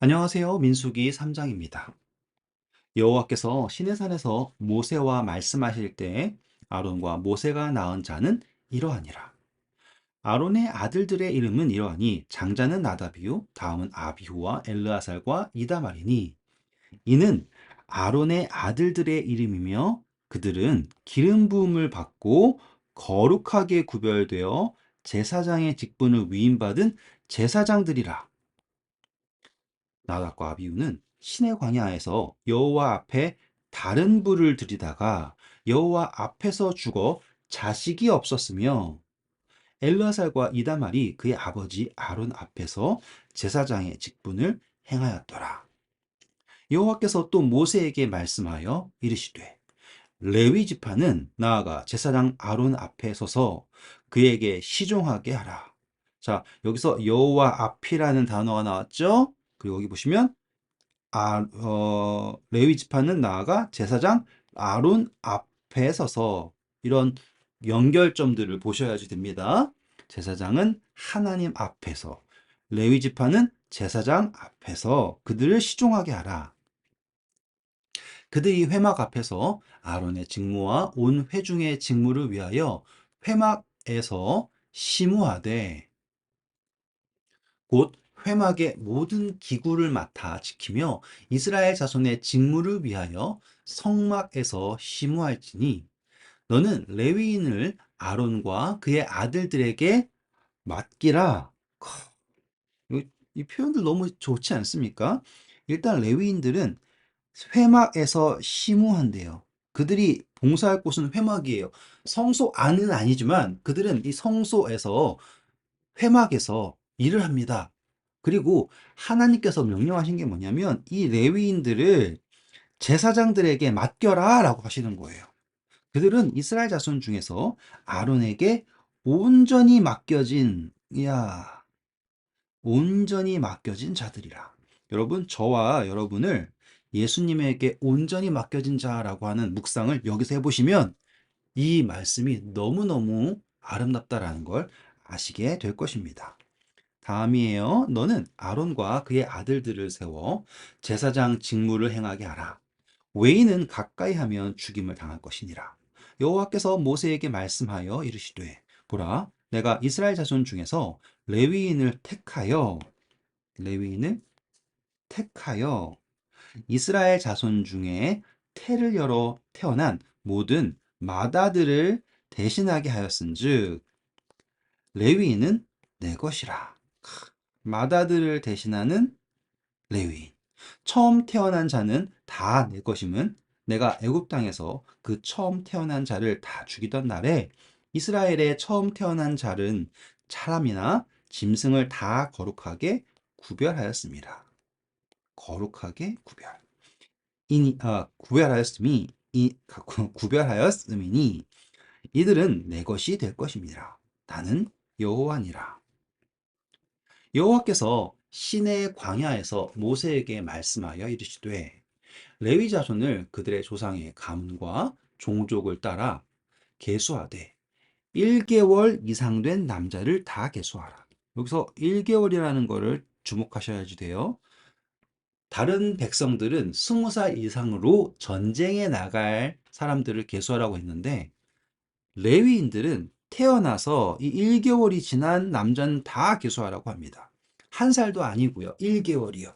안녕하세요. 민수기 3장입니다. 여호와께서 시내산에서 모세와 말씀하실 때 아론과 모세가 낳은 자는 이러하니라. 아론의 아들들의 이름은 이러하니 장자는 나다비요 다음은 아비후와 엘르아살과 이다말이니 이는 아론의 아들들의 이름이며 그들은 기름 부음을 받고 거룩하게 구별되어 제사장의 직분을 위임받은 제사장들이라. 나답과 아비후는 신의 광야에서 여호와 앞에 다른 불을 들이다가 여호와 앞에서 죽어 자식이 없었으며 엘르아살과 이다말이 그의 아버지 아론 앞에서 제사장의 직분을 행하였더라. 여호와께서 또 모세에게 말씀하여 이르시되 레위 지파는 나아가 제사장 아론 앞에 서서 그에게 시종하게 하라. 자, 여기서 여호와 앞이라는 단어가 나왔죠? 그리고 여기 보시면 아, 어, 레위 지파는 나아가 제사장 아론 앞에 서서 이런 연결점들을 보셔야지 됩니다. 제사장은 하나님 앞에서, 레위 지파는 제사장 앞에서 그들을 시종하게 하라. 그들이 회막 앞에서 아론의 직무와 온 회중의 직무를 위하여 회막에서 심우하되 곧 회막의 모든 기구를 맡아 지키며 이스라엘 자손의 직무를 위하여 성막에서 심우할지니 너는 레위인을 아론과 그의 아들들에게 맡기라. 이, 이 표현들 너무 좋지 않습니까? 일단 레위인들은 회막에서 심우한대요. 그들이 봉사할 곳은 회막이에요. 성소 안은 아니지만 그들은 이 성소에서 회막에서 일을 합니다. 그리고 하나님께서 명령하신 게 뭐냐면 이 레위인들을 제사장들에게 맡겨라 라고 하시는 거예요. 그들은 이스라엘 자손 중에서 아론에게 온전히 맡겨진 야 온전히 맡겨진 자들이라. 여러분 저와 여러분을 예수님에게 온전히 맡겨진 자라고 하는 묵상을 여기서 해보시면 이 말씀이 너무너무 아름답다라는 걸 아시게 될 것입니다. 다음이에요. 너는 아론과 그의 아들들을 세워 제사장 직무를 행하게 하라. 외인은 가까이 하면 죽임을 당할 것이니라. 여호와께서 모세에게 말씀하여 이르시되 보라 내가 이스라엘 자손 중에서 레위인을 택하여 레위인을 택하여 이스라엘 자손 중에 태를 열어 태어난 모든 마다들을 대신하게 하였은즉 레위인은 내 것이라. 마다들을 대신하는 레위인. 처음 태어난 자는 다 내 것임은 내가 애굽 땅에서 그 처음 태어난 자를 다 죽이던 날에 이스라엘의 처음 태어난 자는 사람이나 짐승을 다 거룩하게 구별하였습니다. 거룩하게 구별. 이니 아, 구별하였음이 이 구별하였음이니 이들은 내 것이 될 것입니다. 나는 여호와니라. 여호와께서 시내 광야에서 모세에게 말씀하여 이르시되 레위 자손을 그들의 조상의 가문과 종족을 따라 계수하되 1개월 이상 된 남자를 다 계수하라. 여기서 1개월이라는 거를 주목하셔야지 돼요. 다른 백성들은 20살 이상으로 전쟁에 나갈 사람들을 계수하라고 했는데 레위인들은 태어나서 이 1개월이 지난 남자는 다 계수하라고 합니다. 한 살도 아니고요. 1개월이요.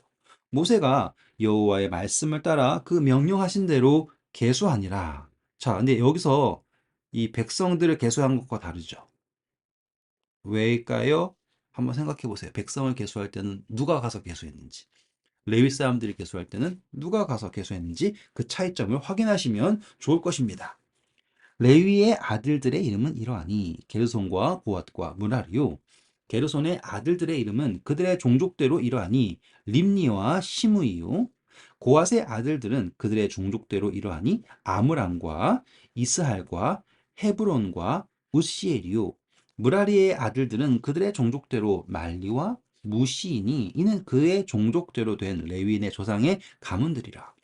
모세가 여호와의 말씀을 따라 그 명령하신 대로 계수하니라. 자, 근데 여기서 이 백성들을 계수한 것과 다르죠. 왜일까요? 한번 생각해 보세요. 백성을 계수할 때는 누가 가서 계수했는지, 레위 사람들이 계수할 때는 누가 가서 계수했는지 그 차이점을 확인하시면 좋을 것입니다. 레위의 아들들의 이름은 이러하니 게르손과 고앗과 무라리요. 게르손의 아들들의 이름은 그들의 종족대로 이러하니 림니와 시므이요. 고앗의 아들들은 그들의 종족대로 이러하니 아므람과 이스할과 헤브론과 우시엘이요. 무라리의 아들들은 그들의 종족대로 말리와 무시이니 이는 그의 종족대로 된 레위인의 조상의 가문들이라.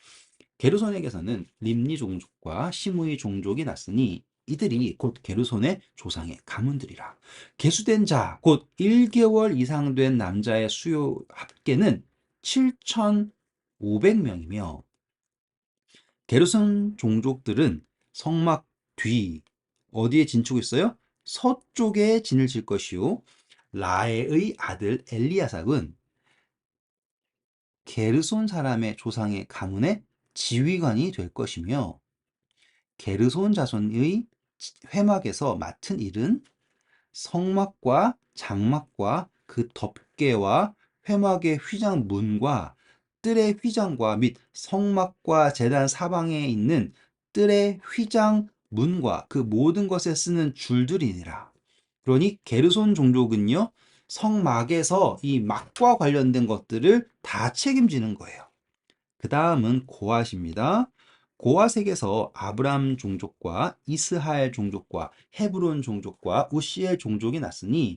게르손에게서는 림니 종족과 시므이 종족이 났으니 이들이 곧 게르손의 조상의 가문들이라. 계수된 자, 곧 1개월 이상 된 남자의 수요 합계는 7,500명이며 게르손 종족들은 성막 뒤 어디에 진치고 있어요? 서쪽에 진을 칠 것이요 라에의 아들 엘리야삭은 게르손 사람의 조상의 가문의 지휘관이 될 것이며 게르손 자손의 회막에서 맡은 일은 성막과 장막과 그 덮개와 회막의 휘장 문과 뜰의 휘장과 및 성막과 재단 사방에 있는 뜰의 휘장 문과 그 모든 것에 쓰는 줄들이니라. 그러니 게르손 종족은요, 성막에서 이 막과 관련된 것들을 다 책임지는 거예요. 그 다음은 고앗입니다. 고앗에게서 아브람 종족과 이스하엘 종족과 헤브론 종족과 우시엘 종족이 났으니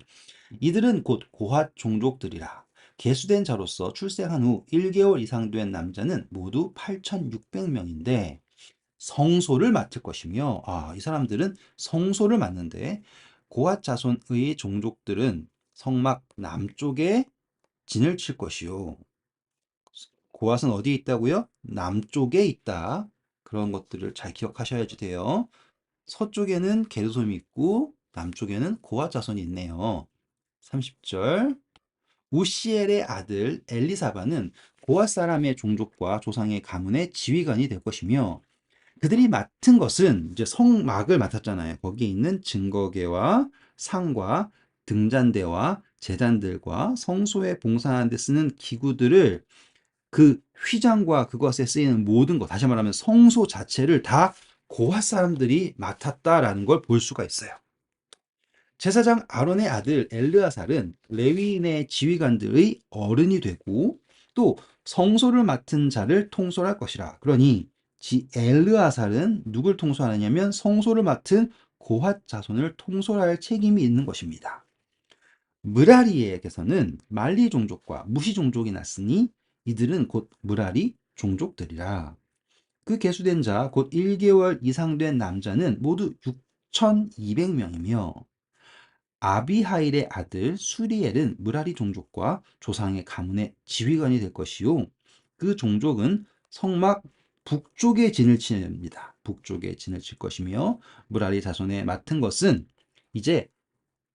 이들은 곧 고앗 종족들이라. 계수된 자로서 출생한 후 1개월 이상 된 남자는 모두 8,600명인데 성소를 맡을 것이며 아, 이 사람들은 성소를 맡는데 고앗 자손의 종족들은 성막 남쪽에 진을 칠 것이요. 고앗은 어디에 있다고요? 남쪽에 있다. 그런 것들을 잘 기억하셔야지 돼요. 서쪽에는 게르솜이 있고 남쪽에는 고앗 자손이 있네요. 30절 우시엘의 아들 엘리사바는 고앗 사람의 종족과 조상의 가문의 지휘관이 될 것이며 그들이 맡은 것은 이제 성막을 맡았잖아요. 거기에 있는 증거계와 상과 등잔대와 제단들과 성소에 봉사하는 데 쓰는 기구들을 그 휘장과 그것에 쓰이는 모든 것, 다시 말하면 성소 자체를 다 고핫 사람들이 맡았다라는 걸 볼 수가 있어요. 제사장 아론의 아들 엘르아살은 레위인의 지휘관들의 어른이 되고 또 성소를 맡은 자를 통솔할 것이라. 그러니 지 엘르아살은 누굴 통솔하느냐면 성소를 맡은 고핫 자손을 통솔할 책임이 있는 것입니다. 무라리에게서는 말리 종족과 무시 종족이 났으니 이들은 곧 무라리 종족들이라. 그 계수된 자, 곧 1개월 이상 된 남자는 모두 6,200명이며 아비하일의 아들 수리엘은 무라리 종족과 조상의 가문의 지휘관이 될 것이요. 그 종족은 성막 북쪽에 진을 칩니다. 북쪽에 진을 칠 것이며 무라리 자손에 맡은 것은 이제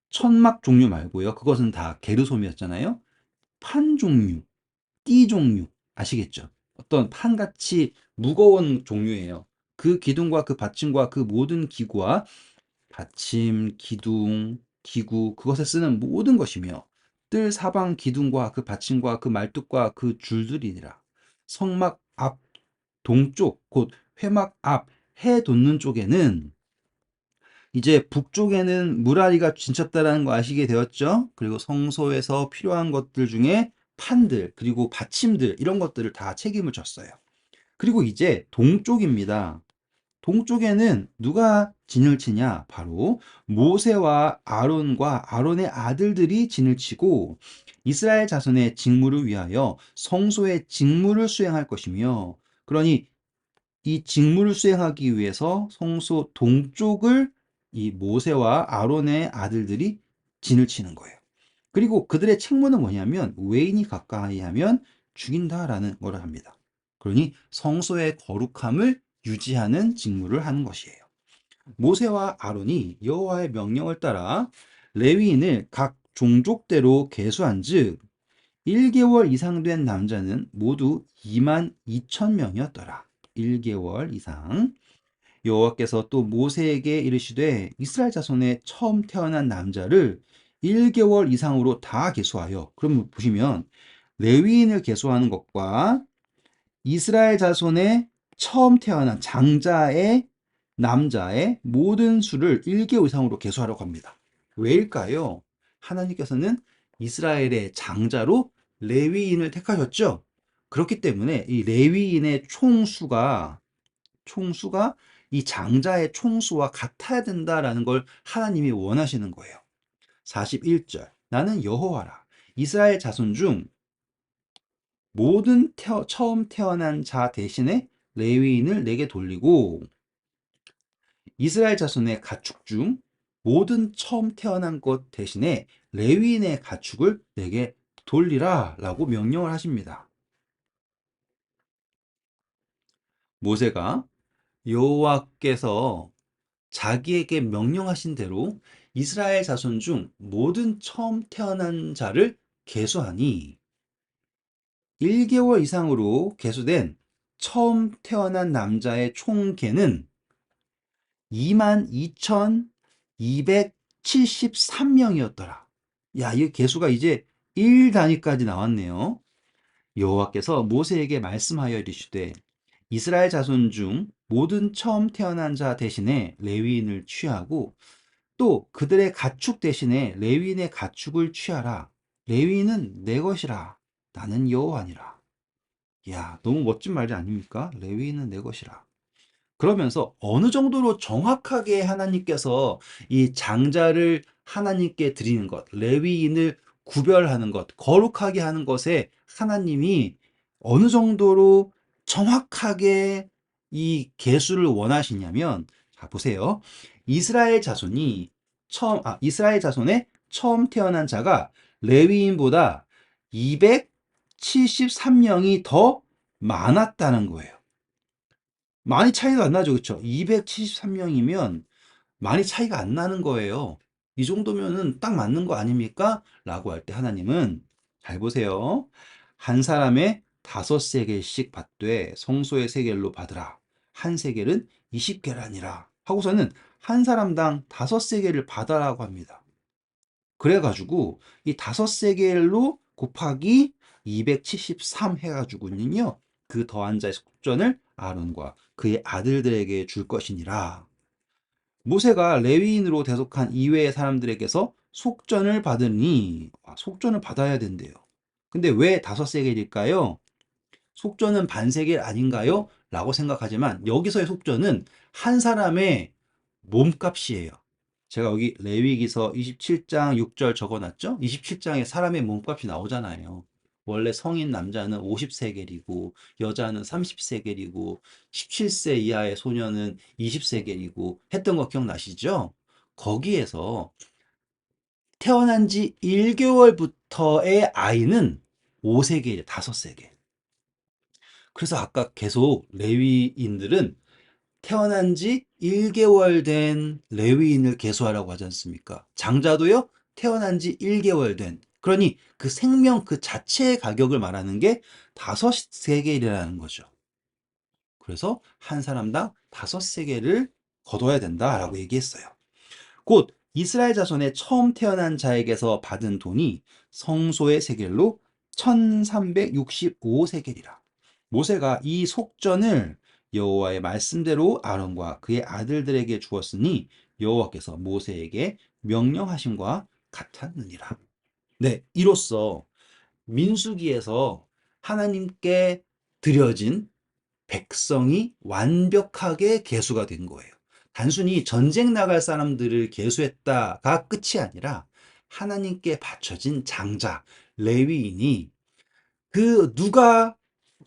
천막 종류 말고요. 그것은 다 게르솜이었잖아요. 판 종류, 띠 종류 아시겠죠? 어떤 판같이 무거운 종류예요. 그 기둥과 그 받침과 그 모든 기구와 받침, 기둥, 기구 그것에 쓰는 모든 것이며 뜰 사방 기둥과 그 받침과 그 말뚝과 그 줄들이니라. 성막 앞 동쪽 곧 회막 앞 해 돋는 쪽에는 이제 북쪽에는 무라리가 진쳤다라는 거 아시게 되었죠? 그리고 성소에서 필요한 것들 중에 판들, 그리고 받침들, 이런 것들을 다 책임을 졌어요. 그리고 이제 동쪽입니다. 동쪽에는 누가 진을 치냐? 바로 모세와 아론과 아론의 아들들이 진을 치고 이스라엘 자손의 직무를 위하여 성소의 직무를 수행할 것이며 그러니 이 직무를 수행하기 위해서 성소 동쪽을 이 모세와 아론의 아들들이 진을 치는 거예요. 그리고 그들의 책무는 뭐냐면 외인이 가까이 하면 죽인다라는 걸 합니다. 그러니 성소의 거룩함을 유지하는 직무를 하는 것이에요. 모세와 아론이 여호와의 명령을 따라 레위인을 각 종족대로 계수한즉 1개월 이상 된 남자는 모두 2만 2천 명이었더라. 1개월 이상. 여호와께서 또 모세에게 이르시되 이스라엘 자손의 처음 태어난 남자를 1개월 이상으로 다 계수하여 그러면 보시면 레위인을 계수하는 것과 이스라엘 자손의 처음 태어난 장자의 남자의 모든 수를 1개월 이상으로 계수하려고 합니다. 왜일까요? 하나님께서는 이스라엘의 장자로 레위인을 택하셨죠. 그렇기 때문에 이 레위인의 총수가 총수가 이 장자의 총수와 같아야 된다라는 걸 하나님이 원하시는 거예요. 41절 나는 여호와라 이스라엘 자손 중 모든 태어, 처음 태어난 자 대신에 레위인을 내게 돌리고 이스라엘 자손의 가축 중 모든 처음 태어난 것 대신에 레위인의 가축을 내게 돌리라 라고 명령을 하십니다. 모세가 여호와께서 자기에게 명령하신 대로 이스라엘 자손 중 모든 처음 태어난 자를 계수하니 1개월 이상으로 계수된 처음 태어난 남자의 총계는 22,273명이었더라. 야, 이 개수가 이제 1 단위까지 나왔네요. 여호와께서 모세에게 말씀하여 이르시되 이스라엘 자손 중 모든 처음 태어난 자 대신에 레위인을 취하고 또 그들의 가축 대신에 레위인의 가축을 취하라. 레위인은 내 것이라. 나는 여호와니라. 야, 너무 멋진 말이 아닙니까? 레위인은 내 것이라. 그러면서 어느 정도로 정확하게 하나님께서 이 장자를 하나님께 드리는 것, 레위인을 구별하는 것, 거룩하게 하는 것에 하나님이 어느 정도로 정확하게 이 계수를 원하시냐면 자 보세요. 이스라엘 자손이 처음 아 이스라엘 자손의 처음 태어난 자가 레위인보다 273명이 더 많았다는 거예요. 많이 차이가 안 나죠. 그렇죠? 273명이면 많이 차이가 안 나는 거예요. 이 정도면은 딱 맞는 거 아닙니까? 라고 할 때 하나님은 잘 보세요. 한 사람의 다섯 세겔씩 받되 성소의 세겔로 받으라. 한 세겔은 20계란이라. 하고서는 한 사람당 다섯 세겔을 받아라고 합니다. 그래가지고 이 다섯 세겔로 곱하기 273 해가지고는요. 그 더한 자의 속전을 아론과 그의 아들들에게 줄 것이니라. 모세가 레위인으로 대속한 이외의 사람들에게서 속전을 받으니 아, 속전을 받아야 된대요. 근데 왜 다섯 세겔일까요? 속전은 반세겔 아닌가요? 라고 생각하지만 여기서의 속전은 한 사람의 몸값이에요. 제가 여기 레위기서 27장 6절 적어놨죠? 27장에 사람의 몸값이 나오잖아요. 원래 성인 남자는 50세겔이고 여자는 30세겔이고 17세 이하의 소녀는 20세겔이고 했던 거 기억나시죠? 거기에서 태어난 지 1개월부터의 아이는 5세겔, 5세겔. 그래서 아까 계속 레위인들은 태어난 지 1개월 된 레위인을 계수하라고 하지 않습니까? 장자도요, 태어난 지 1개월 된. 그러니 그 생명 그 자체의 가격을 말하는 게 다섯 세겔이라는 거죠. 그래서 한 사람당 다섯 세겔을 거둬야 된다라고 얘기했어요. 곧 이스라엘 자손의 처음 태어난 자에게서 받은 돈이 성소의 세겔로 1365세겔이라. 모세가 이 속전을 여호와의 말씀대로 아론과 그의 아들들에게 주었으니 여호와께서 모세에게 명령하심과 같았느니라. 네, 이로써 민수기에서 하나님께 드려진 백성이 완벽하게 계수가 된 거예요. 단순히 전쟁 나갈 사람들을 계수했다가 끝이 아니라 하나님께 바쳐진 장자, 레위인이 그 누가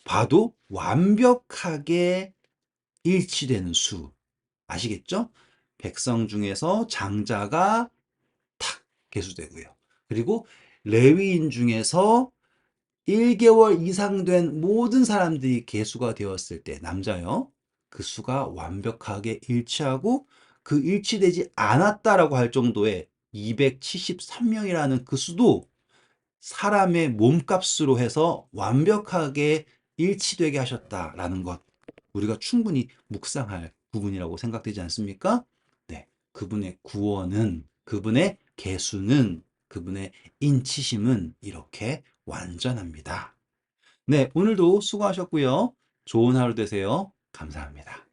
봐도 완벽하게 일치되는 수. 아시겠죠? 백성 중에서 장자가 탁 계수되고요. 그리고 레위인 중에서 1개월 이상 된 모든 사람들이 계수가 되었을 때 남자요. 그 수가 완벽하게 일치하고 그 일치되지 않았다라고 할 정도의 273명이라는 그 수도 사람의 몸값으로 해서 완벽하게 일치되게 하셨다라는 것 우리가 충분히 묵상할 부분이라고 생각되지 않습니까? 네, 그분의 구원은 그분의 개수는 그분의 인치심은 이렇게 완전합니다. 네, 오늘도 수고하셨고요. 좋은 하루 되세요. 감사합니다.